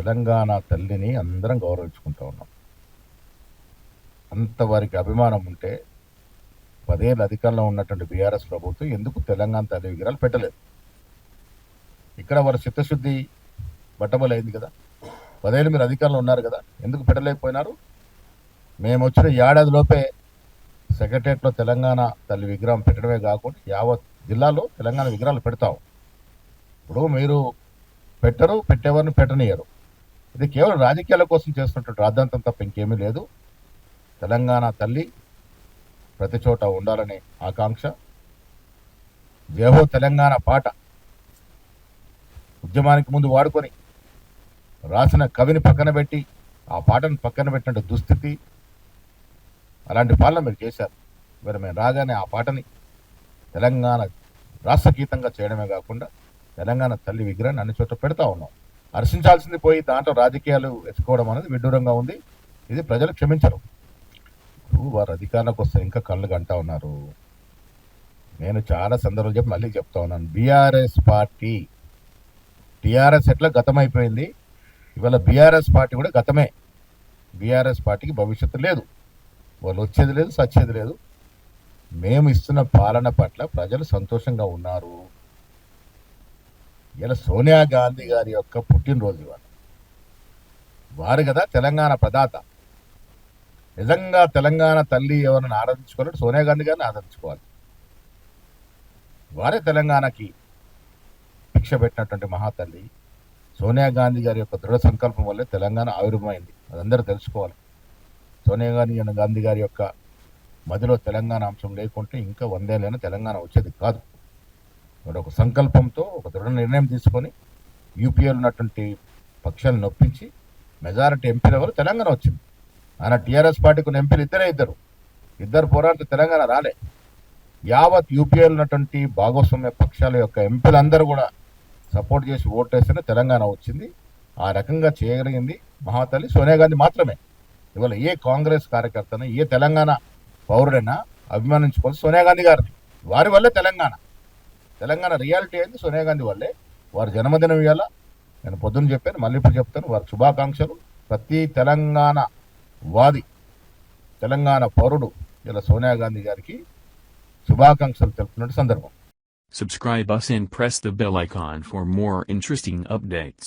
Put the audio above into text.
తెలంగాణ తల్లిని అందరం గౌరవించుకుంటూ ఉన్నాం. అంతవారికి అభిమానం ఉంటే పదేళ్ళు అధికారంలో ఉన్నటువంటి బీఆర్ఎస్ ప్రభుత్వం ఎందుకు తెలంగాణ తల్లి విగ్రహాలు పెట్టలేదు? ఇక్కడ వారి చిత్తశుద్ధి బట్టబలైంది కదా. పదేళ్ళు మీరు అధికారంలో ఉన్నారు కదా. ఎందుకు పెట్టలేకపోయినారు? మేము వచ్చిన ఏడాదిలోపే సెక్రటరియట్లో తెలంగాణ తల్లి విగ్రహం పెట్టడమే కాకుండా యావత్ జిల్లాలో తెలంగాణ విగ్రహాలు పెడతాం. ఇప్పుడు మీరు పెట్టరు పెట్టేవారిని పెట్టనియరు. ఇది కేవలం రాజకీయాల కోసం చేస్తున్నటువంటి రాద్ధాంతం తప్ప ఇంకేమీ లేదు. తెలంగాణ తల్లి ప్రతి చోట ఉండాలనే ఆకాంక్ష. జయహో తెలంగాణ పాట ఉద్యమానికి ముందు వాడుకొని రాసిన కవిని పక్కన పెట్టి ఆ పాటను పక్కన పెట్టినట్టు దుస్థితి. అలాంటి పాలన మీరు చేశారు. మరి మేము రాగానే ఆ పాటని తెలంగాణ రాష్ట్ర గీతంగా చేయడమే కాకుండా తెలంగాణ తల్లి విగ్రహాన్ని అన్ని చోట్ల పెడతా ఉన్నాం. హర్షించాల్సింది పోయి దాంట్లో రాజకీయాలు ఎత్తుకోవడం అనేది విడ్డూరంగా ఉంది. ఇది ప్రజలు క్షమించరు. వారు అధికారంలోకి వస్తే ఇంకా కళ్ళు గంటా ఉన్నారు. నేను చాలా సందర్భాలు చెప్పి మళ్ళీ చెప్తా ఉన్నాను. బీఆర్ఎస్ పార్టీ టీఆర్ఎస్ ఎట్లా గతమైపోయింది? ఇవాళ బీఆర్ఎస్ పార్టీ కూడా గతమే. బీఆర్ఎస్ పార్టీకి భవిష్యత్తు లేదు. వాళ్ళు వచ్చేది లేదు సచ్చేది లేదు. మేము ఇస్తున్న పాలన పట్ల ప్రజలు సంతోషంగా ఉన్నారు. ఇలా సోనియా గాంధీ గారి యొక్క పుట్టినరోజు ఇవాళ. వారు కదా తెలంగాణ ప్రదాత. నిజంగా తెలంగాణ తల్లి ఎవరిని ఆరాధించుకోవాలంటే సోనియా గాంధీ గారిని ఆదరించుకోవాలి. వారే తెలంగాణకి భిక్ష పెట్టినటువంటి మహాతల్లి. సోనియా గాంధీ గారి యొక్క దృఢ సంకల్పం వల్లే తెలంగాణ ఆవిర్భమైంది అదందరూ తెలుసుకోవాలి. సోనియా గాంధీ గాంధీ గారి యొక్క మదిలో తెలంగాణ అంశం లేకుంటే ఇంకా వందేళ్ళైనా తెలంగాణ వచ్చేది కాదు. మరి ఒక సంకల్పంతో ఒక దృఢ నిర్ణయం తీసుకొని యూపీఏలో ఉన్నటువంటి పక్షాలను నొప్పించి మెజారిటీ ఎంపీల వల్ల తెలంగాణ వచ్చింది. ఆయన టీఆర్ఎస్ పార్టీకి ఉన్న ఎంపీలు ఇద్దరే ఇద్దరు. ఇద్దరు పోరాటం తెలంగాణ రాలే. యావత్ యూపీఏలో ఉన్నటువంటి భాగస్వామ్య పక్షాల యొక్క ఎంపీలందరూ కూడా సపోర్ట్ చేసి ఓటేస్తేనే తెలంగాణ వచ్చింది. ఆ రకంగా చేయగలిగింది మహాతల్లి సోనియా గాంధీ మాత్రమే. ఇవాళ ఏ కాంగ్రెస్ కార్యకర్తను ఏ తెలంగాణ పౌరుడైనా అభిమానించుకోవాలి సోనియా గాంధీ గారిని. వారి వల్లే తెలంగాణ. తెలంగాణ రియాలిటీ అయింది సోనియా గాంధీ వల్లే వారి జన్మదినం ఇవాళ నేను పొద్దున్న చెప్పాను మళ్ళీ ఇప్పుడు చెప్తాను. వారి శుభాకాంక్షలు. ప్రతి తెలంగాణ వాది తెలంగాణ పౌరుడు ఇలా సోనియా గాంధీ గారికి శుభాకాంక్షలు తెలుపుతున్న సందర్భం. Subscribe us and press the bell icon for more interesting updates.